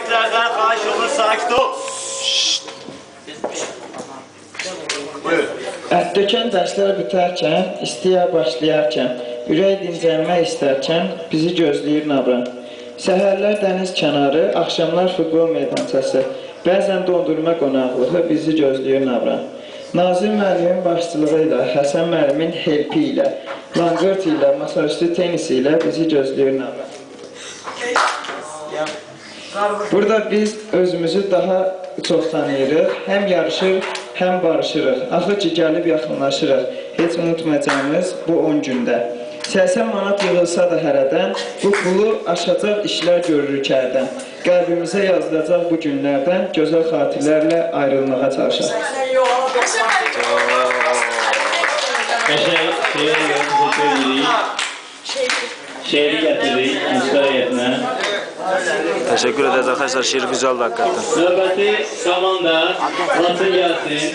erkeklerden fahiş olur sakit ol. Buyur. Ətdökən e, dərslər bitərkən, istiya başlayarkən, ürək dincəlmək istərkən bizi gözləyir nabran. Səhərlər dəniz kənarı, axşamlar futbol meydançası, bəzən dondurma qonaqlığı bizi gözləyir nabran. Nazim müəllimin başçılığı ilə, Həsən müəllimin helpi ilə, langırt ilə, masaüstü tenisi ilə bizi gözləyir nabran. Yeah. Burada biz özümüzü daha çox tanıyırıq, həm yarışır, həm barışırıq. Axır ki, gəlib yaxınlaşırıq. Heç unutmayacağımız bu 10 gündə. 80 manat yığılsa da hərədən, bu pulu aşacaq işlər görürük hərdən. Qəlbimizə yazılacaq bu günlərdən gözəl xatirlərlə ayrılmağa çalışaq. Qəşəng şeir edirik. Şeiri gətiririk heyətinə. Teşekkür ederiz arkadaşlar. Şiir güzeldi hakikaten. Növbəti komanda Laçın gəlsin.